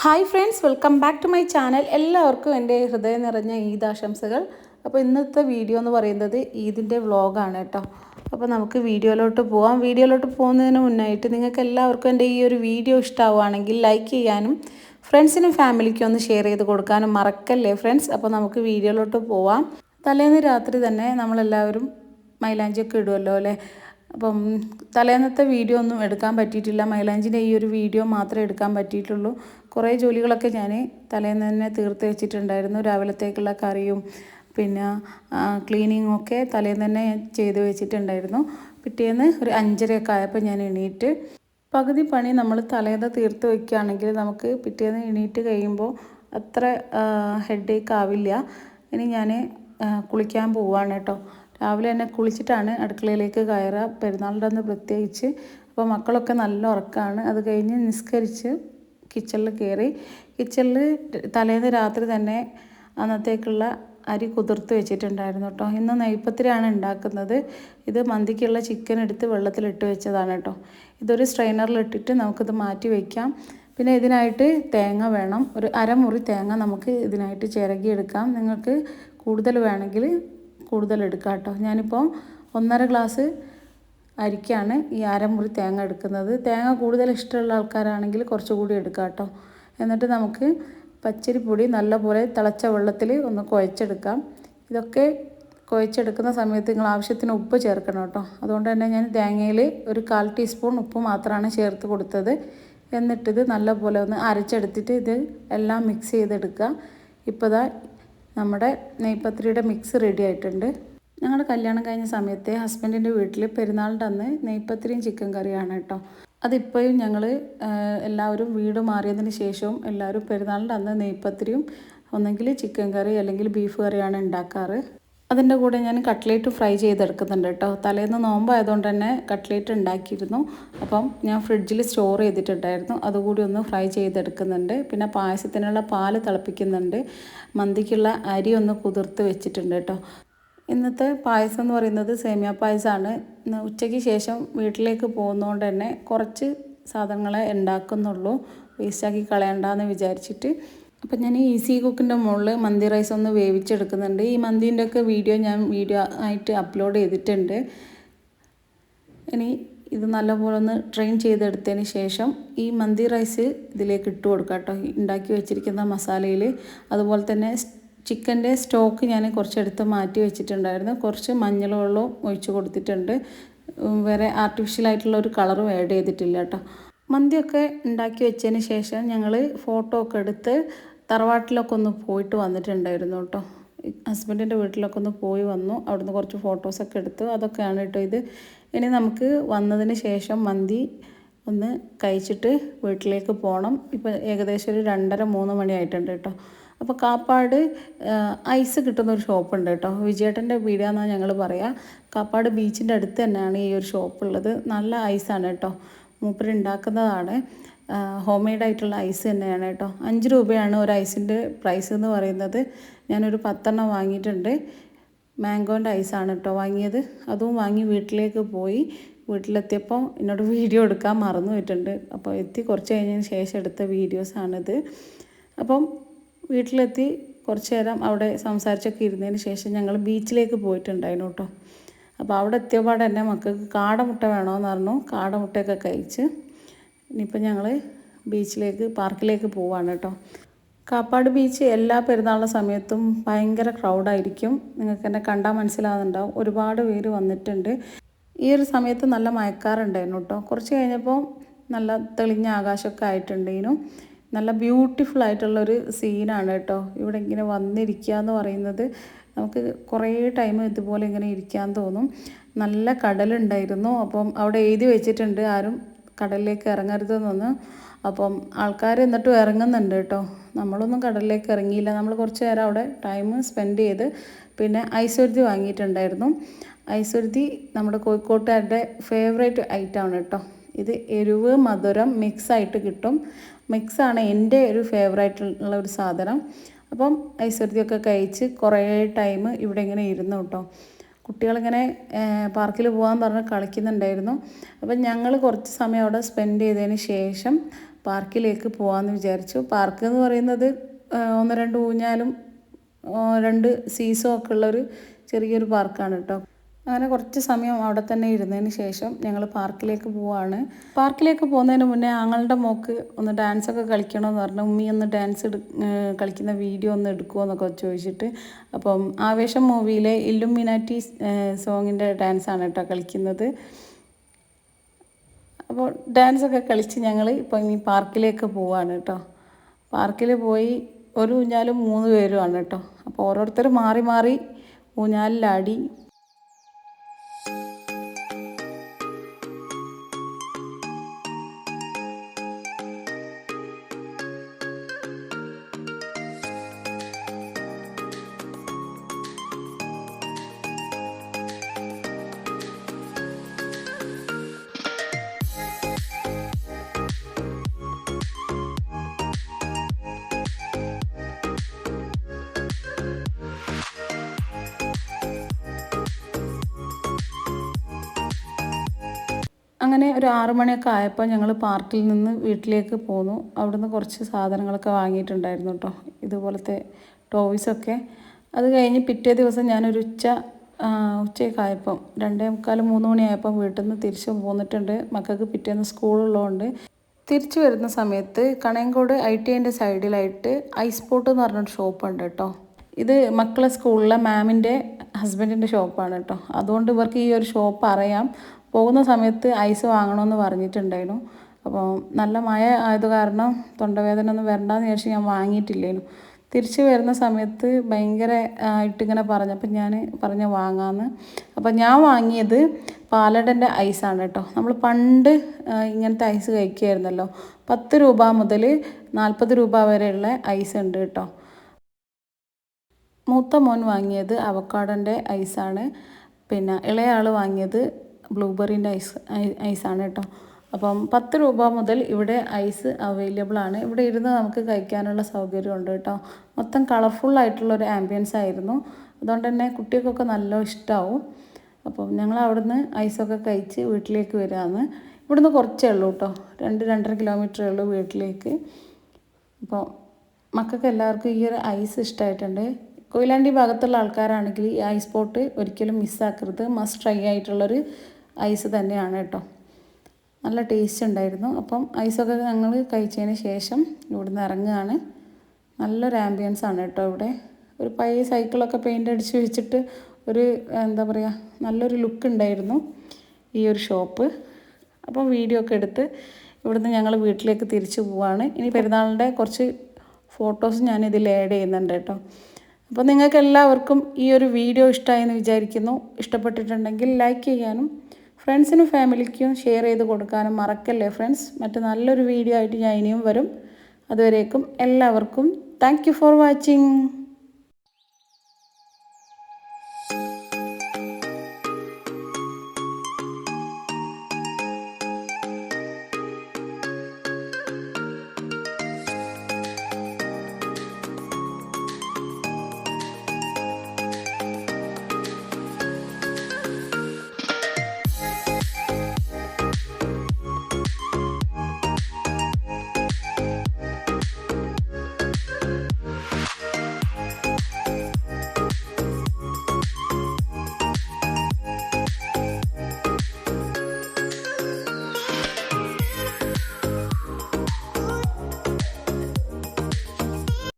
Hi friends welcome back to my channel എല്ലാവർക്കും എന്റെ ഹൃദയം നിറഞ്ഞ ഈദാശംസകൾ. അപ്പോൾ ഇന്നത്തെ വീഡിയോ എന്ന് പറയുന്നത് ഈദിന്റെ വ്ളോഗാണ് കേട്ടോ. അപ്പോൾ നമുക്ക് വീഡിയോയിലോട്ട് പോവാം. വീഡിയോയിലോട്ട് പോകുന്നതിന് മുന്നായിട്ട് നിങ്ങൾക്ക് എല്ലാവർക്കും എന്റെ ഈ ഒരു വീഡിയോ ഇഷ്ടമാവുകയാണെങ്കിൽ ലൈക്ക് ചെയ്യാനും ഫ്രണ്ട്സിനും ഫാമിലിക്കും ഒന്ന് ഷെയർ ചെയ്ത് കൊടുക്കാനും മറക്കല്ലേ ഫ്രണ്ട്സ് അപ്പോൾ നമുക്ക് വീഡിയോയിലോട്ട് പോവാം. തലേന്ന് രാത്രി തന്നെ നമ്മളെല്ലാവരും മൈലാഞ്ചിയൊക്കെ ഇടുമല്ലോ അല്ലേ? അപ്പം തലേന്നത്തെ വീഡിയോ ഒന്നും എടുക്കാൻ പറ്റിയിട്ടില്ല. മൈലാഞ്ചിന്റെ ഈ ഒരു വീഡിയോ മാത്രമേ എടുക്കാൻ പറ്റിയിട്ടുള്ളൂ. കുറേ ജോലികളൊക്കെ ഞാൻ തലേന്ന് തന്നെ തീർത്ത് വെച്ചിട്ടുണ്ടായിരുന്നു. രാവിലത്തേക്കുള്ള കറിയും പിന്നെ ക്ലീനിങ്ങും ഒക്കെ തലേന്ന് തന്നെ ചെയ്ത് വെച്ചിട്ടുണ്ടായിരുന്നു. പിറ്റേന്ന് ഒരു അഞ്ചരയൊക്കെ ആയപ്പോൾ ഞാൻ എണീറ്റ് പകുതി പണി നമ്മൾ തലേന്ന് തീർത്ത് വയ്ക്കുകയാണെങ്കിൽ നമുക്ക് പിറ്റേന്ന് എണീറ്റ് കഴിയുമ്പോൾ അത്ര ഹെഡേക്ക് ആവില്ല. ഇനി ഞാൻ കുളിക്കാൻ പോവാണ് കേട്ടോ. രാവിലെ തന്നെ കുളിച്ചിട്ടാണ് അടുക്കളയിലേക്ക് കയറുക. പെരുന്നാളിന്റെ അന്ന് പ്രത്യേകിച്ച്. അപ്പോൾ മക്കളൊക്കെ നല്ല ഉറക്കമാണ് അത് കഴിഞ്ഞ് നിസ്കരിച്ച് കിച്ചണിൽ കയറി കിച്ചണിൽ തലേന്ന് രാത്രി തന്നെ അന്നത്തേക്കുള്ള അരി കുതിർത്ത് വെച്ചിട്ടുണ്ടായിരുന്നു കേട്ടോ ഇന്ന് നെയ്പ്പത്തിരിയാണ് ഉണ്ടാക്കുന്നത് ഇത് മന്തിക്കുള്ള ചിക്കൻ എടുത്ത് വെള്ളത്തിലിട്ട് വെച്ചതാണ് കേട്ടോ ഇതൊരു സ്ട്രെയിനറിലിട്ടിട്ട് നമുക്കിത് മാറ്റി വയ്ക്കാം പിന്നെ ഇതിനായിട്ട് തേങ്ങ വേണം. ഒരു അരമുറി തേങ്ങ നമുക്ക് ഇതിനായിട്ട് ചിരകിയെടുക്കാം നിങ്ങൾക്ക് കൂടുതൽ വേണമെങ്കിൽ കൂടുതൽ എടുക്കാം കേട്ടോ ഞാനിപ്പോൾ ഒന്നര ഗ്ലാസ് അരിക്കാണ്. ഈ അരമുറി തേങ്ങ എടുക്കുന്നത്. തേങ്ങ കൂടുതൽ ഇഷ്ടമുള്ള ആൾക്കാരാണെങ്കിൽ കുറച്ചുകൂടി എടുക്കാം കേട്ടോ. എന്നിട്ട് നമുക്ക് പച്ചരിപ്പൊടി നല്ലപോലെ തിളച്ച വെള്ളത്തിൽ ഒന്ന് കുഴച്ചെടുക്കാം. ഇതൊക്കെ കുഴച്ചെടുക്കുന്ന സമയത്ത് നിങ്ങൾ ആവശ്യത്തിന് ഉപ്പ് ചേർക്കണം കേട്ടോ. അതുകൊണ്ട് തന്നെ ഞാൻ തേങ്ങയിൽ ഒരു കാൽ ടീസ്പൂൺ ഉപ്പ് മാത്രമാണ് ചേർത്ത് കൊടുത്തത്. എന്നിട്ടിത് നല്ലപോലെ ഒന്ന് അരച്ചെടുത്തിട്ട് ഇത് എല്ലാം മിക്സ് ചെയ്തെടുക്കുക. ഇപ്പോൾ ദാ നമ്മുടെ നെയ്പത്രിയുടെ മിക്സ് റെഡി ആയിട്ടുണ്ട്. ഞങ്ങളുടെ കല്യാണം കഴിഞ്ഞ സമയത്തെ ഹസ്ബൻഡിന്റെ വീട്ടിൽ പെരുന്നാളിന്റെ അന്ന് നെയ്പ്പത്തിരിയും ചിക്കൻ കറിയാണ് കേട്ടോ. അതിപ്പോഴും ഞങ്ങൾ എല്ലാവരും വീട് മാറിയതിന് ശേഷവും എല്ലാവരും പെരുന്നാളിന്റെ അന്ന് നെയ്പ്പത്തിരിയും ഒന്നെങ്കിൽ ചിക്കൻ കറി അല്ലെങ്കിൽ ബീഫ് കറിയാണ് ഉണ്ടാക്കാറ്. അതിന്റെ കൂടെ ഞാൻ കട്ട്ലേറ്റ് ഫ്രൈ ചെയ്തെടുക്കുന്നുണ്ട് കേട്ടോ. തലേന്ന് നോമ്പായതുകൊണ്ട് തന്നെ കട്ട്ലേറ്റ് ഉണ്ടാക്കിയിരുന്നു. അപ്പം ഞാൻ ഫ്രിഡ്ജിൽ സ്റ്റോർ ചെയ്തിട്ടുണ്ടായിരുന്നു. അതുകൂടി ഒന്ന് ഫ്രൈ ചെയ്തെടുക്കുന്നുണ്ട്. പിന്നെ പായസത്തിനുള്ള പാൽ തിളപ്പിക്കുന്നുണ്ട്. മന്തിക്കുള്ള അരി ഒന്ന് കുതിർത്ത് വെച്ചിട്ടുണ്ട് കേട്ടോ. ഇന്നത്തെ പായസം എന്ന് പറയുന്നത് സേമിയ പായസമാണ്. ഇന്ന് ഉച്ചയ്ക്ക് ശേഷം വീട്ടിലേക്ക് പോകുന്നതുകൊണ്ട് തന്നെ കുറച്ച് സാധനങ്ങളെ ഉണ്ടാക്കുന്നുള്ളൂ. വേസ്റ്റാക്കി കളയണ്ടെന്ന് വിചാരിച്ചിട്ട്. അപ്പം ഞാൻ ഈസി കുക്കിന്റെ മുകളിൽ മന്തി റൈസ് ഒന്ന് വേവിച്ചെടുക്കുന്നുണ്ട്. ഈ മന്തീന്റെ ഒക്കെ വീഡിയോ ഞാൻ വീഡിയോ ആയിട്ട് അപ്ലോഡ് ചെയ്തിട്ടുണ്ട്. ഇനി ഇത് നല്ലപോലെ ഒന്ന് ട്രെയിൻ ചെയ്തെടുത്തതിന് ശേഷം ഈ മന്തി റൈസ് ഇതിലേക്ക് ഇട്ട് കൊടുക്കാം കേട്ടോ ഉണ്ടാക്കി വെച്ചിരിക്കുന്ന മസാലയിൽ അതുപോലെ തന്നെ ചിക്കന്റെ സ്റ്റോക്ക് ഞാൻ കുറച്ചെടുത്ത് മാറ്റി വെച്ചിട്ടുണ്ടായിരുന്നു. കുറച്ച് മഞ്ഞൾ ഒഴിച്ച് കൊടുത്തിട്ടുണ്ട്. വേറെ ആർട്ടിഫിഷ്യലായിട്ടുള്ള ഒരു കളറും ആഡ് ചെയ്തിട്ടില്ല കേട്ടോ. മന്തിയൊക്കെ ഉണ്ടാക്കി വെച്ചതിന് ശേഷം ഞങ്ങൾ ഫോട്ടോ ഒക്കെ എടുത്ത് തറവാട്ടിലൊക്കെ ഒന്ന് പോയിട്ട് വന്നിട്ടുണ്ടായിരുന്നു കേട്ടോ. ഹസ്ബൻഡിന്റെ വീട്ടിലൊക്കെ ഒന്ന് പോയി വന്നു. അവിടുന്ന് കുറച്ച് ഫോട്ടോസൊക്കെ എടുത്തു. അതൊക്കെയാണ് കേട്ടോ ഇത്. ഇനി നമുക്ക് വന്നതിന് ശേഷം മന്തി ഒന്ന് കഴിച്ചിട്ട് വീട്ടിലേക്ക് പോകണം ഇപ്പോൾ ഏകദേശം ഒരു രണ്ടര മൂന്ന് മണി ആയിട്ടുണ്ട് കേട്ടോ. അപ്പോൾ കാപ്പാട് ഐസ് കിട്ടുന്ന ഒരു ഷോപ്പ് ഷോപ്പുണ്ട് കേട്ടോ. വിജയേട്ടന്റെ വീടാന്നാ ഞങ്ങൾ പറയുക കാപ്പാട് ബീച്ചിന്റെ അടുത്ത് തന്നെയാണ് ഈ ഒരു ഷോപ്പ് ഉള്ളത് നല്ല ഐസാണ് കേട്ടോ. മൂപ്പര് ഉണ്ടാക്കുന്നതാണ് ഹോം മെയ്ഡ് ആയിട്ടുള്ള ഐസ് തന്നെയാണ് കേട്ടോ. അഞ്ച് രൂപയാണ് ഒരു ഐസിന്റെ പ്രൈസ് എന്ന് പറയുന്നത്. ഞാനൊരു പത്തെണ്ണം വാങ്ങിയിട്ടുണ്ട്. മാംഗോന്റെ ഐസാണ് കേട്ടോ വാങ്ങിയത്. അതും വാങ്ങി വീട്ടിലേക്ക് പോയി. വീട്ടിലെത്തിയപ്പോൾ എന്നോട് വീഡിയോ എടുക്കാൻ മറന്നു പോയിട്ടുണ്ട്. അപ്പോൾ എത്തി കുറച്ച് കഴിഞ്ഞതിന് ശേഷം എടുത്ത വീഡിയോസാണിത്. അപ്പം വീട്ടിലെത്തി കുറച്ച് നേരം അവിടെ സംസാരിച്ചൊക്കെ ഇരുന്നതിന് ശേഷം ഞങ്ങൾ ബീച്ചിലേക്ക് പോയിട്ടുണ്ടായിരുന്നു കേട്ടോ. അപ്പോൾ അവിടെ എത്തിയപാട് തന്നെ മക്കൾക്ക് കാടമുട്ട വേണമെന്ന് പറഞ്ഞു. കാടമുട്ടയൊക്കെ കഴിച്ച് ഇനിയിപ്പോൾ ഞങ്ങൾ ബീച്ചിലേക്ക് പാർക്കിലേക്ക് പോവാണ് കേട്ടോ. കാപ്പാട് ബീച്ച് എല്ലാ പെരുന്നാളിന്റെ സമയത്തും ഭയങ്കര ക്രൗഡായിരിക്കും നിങ്ങൾക്ക് എന്നെ കണ്ടാൽ മനസ്സിലാകുന്നുണ്ടാവും ഒരുപാട് പേര് വന്നിട്ടുണ്ട്. ഈ ഒരു സമയത്ത് നല്ല മയക്കാറുണ്ടായിരുന്നു കേട്ടോ. കുറച്ച് കഴിഞ്ഞപ്പോൾ നല്ല തെളിഞ്ഞ ആകാശമൊക്കെ ആയിട്ടുണ്ടേനും നല്ല ബ്യൂട്ടിഫുൾ ആയിട്ടുള്ളൊരു സീനാണ് കേട്ടോ. ഇവിടെ ഇങ്ങനെ വന്നിരിക്കുക എന്ന് പറയുന്നത്. നമുക്ക് കുറേ ടൈം ഇതുപോലെ ഇങ്ങനെ ഇരിക്കാൻ തോന്നും. നല്ല കടലുണ്ടായിരുന്നു. അപ്പം അവിടെ എഴുതി വെച്ചിട്ടുണ്ട്. ആരും കടലിലേക്ക് ഇറങ്ങരുതെന്നൊന്ന്. അപ്പം ആൾക്കാർ എന്നിട്ടും ഇറങ്ങുന്നുണ്ട് കേട്ടോ. നമ്മളൊന്നും കടലിലേക്ക് ഇറങ്ങിയില്ല. നമ്മൾ കുറച്ച് നേരം അവിടെ ടൈം സ്പെൻഡ് ചെയ്ത് പിന്നെ ഐശ്വര്യ വാങ്ങിയിട്ടുണ്ടായിരുന്നു. ഐശ്വര്യ നമ്മുടെ കോഴിക്കോട്ടുകാരുടെ ഫേവറേറ്റ് ഐറ്റമാണ് കേട്ടോ. ഇത് എരിവ് മധുരം മിക്സ് ആയിട്ട് കിട്ടും. മിക്സാണ് എന്റെ ഒരു ഫേവറേറ്റ് ഉള്ള ഒരു സാധനം. അപ്പം ഐശ്വര്യതിയൊക്കെ കഴിച്ച് കുറേ ടൈം ഇവിടെ ഇങ്ങനെ ഇരുന്നു കേട്ടോ. കുട്ടികളിങ്ങനെ പാർക്കിൽ പോകാൻ പറഞ്ഞ് കളിക്കുന്നുണ്ടായിരുന്നു. അപ്പം ഞങ്ങൾ കുറച്ച് സമയം അവിടെ സ്പെൻഡ് ചെയ്തതിന് ശേഷം പാർക്കിലേക്ക് പോകാമെന്ന് വിചാരിച്ചു. പാർക്ക് എന്ന് പറയുന്നത് ഒന്ന് രണ്ട് ഊഞ്ഞാലും രണ്ട് സീസോ ഒക്കെ ഉള്ളൊരു ചെറിയൊരു പാർക്കാണ് കേട്ടോ. അങ്ങനെ കുറച്ച് സമയം അവിടെ തന്നെ ഇരുന്നതിന് ശേഷം ഞങ്ങൾ പാർക്കിലേക്ക് പോവാണ്. പാർക്കിലേക്ക് പോകുന്നതിന് മുന്നേ ആങ്ങളുടെ മോക്ക് ഒന്ന് ഡാൻസ് ഒക്കെ കളിക്കണമെന്ന് പറഞ്ഞു ഉമ്മി ഒന്ന് ഡാൻസ് കളിക്കുന്ന വീഡിയോ ഒന്ന് എടുക്കുമോ എന്നൊക്കെ ചോദിച്ചിട്ട് അപ്പം ആവേശം മൂവിയിലെ ഇല്ലുമിനാറ്റി സോങ്ങിന്റെ ഡാൻസാണ് കേട്ടോ കളിക്കുന്നത്. അപ്പോൾ ഡാൻസൊക്കെ കളിച്ച് ഞങ്ങൾ ഇപ്പം ഇനി പാർക്കിലേക്ക് പോവാണ് കേട്ടോ. പാർക്കിൽ പോയി ഒരു ഊഞ്ഞാലും മൂന്ന് പേരുമാണ് കേട്ടോ. അപ്പോൾ ഓരോരുത്തർ മാറി മാറി ഊഞ്ഞാലിലാടി അങ്ങനെ ഒരു ആറു മണിയൊക്കെ ആയപ്പോൾ ഞങ്ങൾ പാർക്കിൽ നിന്ന് വീട്ടിലേക്ക് പോന്നു. അവിടുന്ന് കുറച്ച് സാധനങ്ങളൊക്കെ വാങ്ങിയിട്ടുണ്ടായിരുന്നു കേട്ടോ ഇതുപോലത്തെ ടോയ്സൊക്കെ അത് കഴിഞ്ഞ് പിറ്റേ ദിവസം ഞാനൊരു ഉച്ച ഉച്ചയൊക്കെ ആയപ്പം രണ്ടേ മുക്കാൽ മൂന്ന് മണിയായപ്പം വീട്ടിൽ നിന്ന് തിരിച്ച് പോന്നിട്ടുണ്ട്. മക്കൾക്ക് പിറ്റേന്ന് സ്കൂളുള്ളതുകൊണ്ട് തിരിച്ചു വരുന്ന സമയത്ത് കണയങ്കോട് ഐ ടി ഐന്റെ സൈഡിലായിട്ട് ഐസ് പോട്ട് എന്ന് പറഞ്ഞൊരു ഷോപ്പുണ്ട് കേട്ടോ ഇത് മക്കളെ സ്കൂളിലെ മാമിന്റെ ഹസ്ബൻഡിന്റെ ഷോപ്പാണ് കേട്ടോ അതുകൊണ്ട് ഇവർക്ക് ഈ ഒരു ഷോപ്പ് അറിയാം. പോകുന്ന സമയത്ത് ഐസ് വാങ്ങണമെന്ന് പറഞ്ഞിട്ടുണ്ടായിരുന്നു. അപ്പോൾ നല്ല മഴ ആയത് കാരണം തൊണ്ടവേദന ഒന്നും വരണ്ടെന്ന് വിചാരിച്ച് ഞാൻ വാങ്ങിയിട്ടില്ലേനു. തിരിച്ച് വരുന്ന സമയത്ത് ഭയങ്കര ആയിട്ടിങ്ങനെ പറഞ്ഞപ്പോൾ ഞാൻ പറഞ്ഞ വാങ്ങാമെന്ന് അപ്പോൾ ഞാൻ വാങ്ങിയത് പാലടന്റെ ഐസാണ് കേട്ടോ. നമ്മൾ പണ്ട് ഇങ്ങനത്തെ ഐസ് കഴിക്കുമായിരുന്നല്ലോ പത്ത് രൂപ മുതൽ നാൽപ്പത് രൂപ വരെയുള്ള ഐസ് ഉണ്ട് കേട്ടോ. മൂത്ത മോൻ വാങ്ങിയത് അവക്കാടന്റെ ഐസാണ്. പിന്നെ ഇളയ ആൾ വാങ്ങിയത് ബ്ലൂബെറീന്റെ ഐസ് ഐസാണ് കേട്ടോ. അപ്പം പത്ത് രൂപ മുതൽ ഇവിടെ ഐസ് അവൈലബിൾ ആണ്. ഇവിടെ ഇരുന്ന് നമുക്ക് കഴിക്കാനുള്ള സൗകര്യമുണ്ട് കേട്ടോ. മൊത്തം കളർഫുൾ ആംബിയൻസ് ആയിരുന്നു. അതുകൊണ്ട് തന്നെ കുട്ടികൾക്കൊക്കെ നല്ല ഇഷ്ടമാവും അപ്പം ഞങ്ങൾ അവിടുന്ന് ഐസൊക്കെ കഴിച്ച് വീട്ടിലേക്ക് വരാമെന്ന് ഇവിടുന്ന് കുറച്ചേ ഉള്ളൂ കേട്ടോ. രണ്ട് രണ്ടര കിലോമീറ്ററേ ഉള്ളൂ വീട്ടിലേക്ക്. അപ്പോൾ മക്കൾക്ക് എല്ലാവർക്കും ഈ ഒരു ഐസ് ഇഷ്ടമായിട്ടുണ്ട് കൊയിലാണ്ടി ഭാഗത്തുള്ള ആൾക്കാരാണെങ്കിൽ ഈ ഐസ് പോട്ട് ഒരിക്കലും മിസ്സാക്കരുത് മസ്റ്റ് ട്രൈ ആയിട്ടുള്ളൊരു ഐസ് തന്നെയാണ് കേട്ടോ. നല്ല ടേസ്റ്റ് ഉണ്ടായിരുന്നു. അപ്പം ഐസൊക്കെ ഞങ്ങൾ കഴിച്ചതിന് ശേഷം ഇവിടുന്ന് ഇറങ്ങുകയാണ്. നല്ലൊരു ആംബിയൻസ് ആണ് കേട്ടോ ഇവിടെ. ഒരു പഴയ സൈക്കിളൊക്കെ പെയിന്റ് അടിച്ച് വെച്ചിട്ട് ഒരു എന്താ പറയുക നല്ലൊരു ലുക്ക് ഉണ്ടായിരുന്നു ഈ ഒരു ഷോപ്പ് അപ്പം വീഡിയോ ഒക്കെ എടുത്ത് ഇവിടുന്ന് ഞങ്ങൾ വീട്ടിലേക്ക് തിരിച്ചു പോവാണ്. ഇനി പെരുന്നാളിന്റെ കുറച്ച് ഫോട്ടോസ് ഞാൻ ഇതിൽ ആഡ് ചെയ്യുന്നുണ്ട് കേട്ടോ. അപ്പം നിങ്ങൾക്ക് എല്ലാവർക്കും ഈ ഒരു വീഡിയോ ഇഷ്ടമായെന്ന് വിചാരിക്കുന്നു. ഇഷ്ടപ്പെട്ടിട്ടുണ്ടെങ്കിൽ ലൈക്ക് ചെയ്യാനും ഫ്രണ്ട്സിനും ഫാമിലിക്കും ഷെയർ ചെയ്ത് കൊടുക്കാനും മറക്കല്ലേ ഫ്രണ്ട്സ്? മറ്റു നല്ലൊരു വീഡിയോ ആയിട്ട് ഞാൻ ഇനിയും വരും. അതുവരേക്കും എല്ലാവർക്കും താങ്ക് ഫോർ വാച്ചിങ്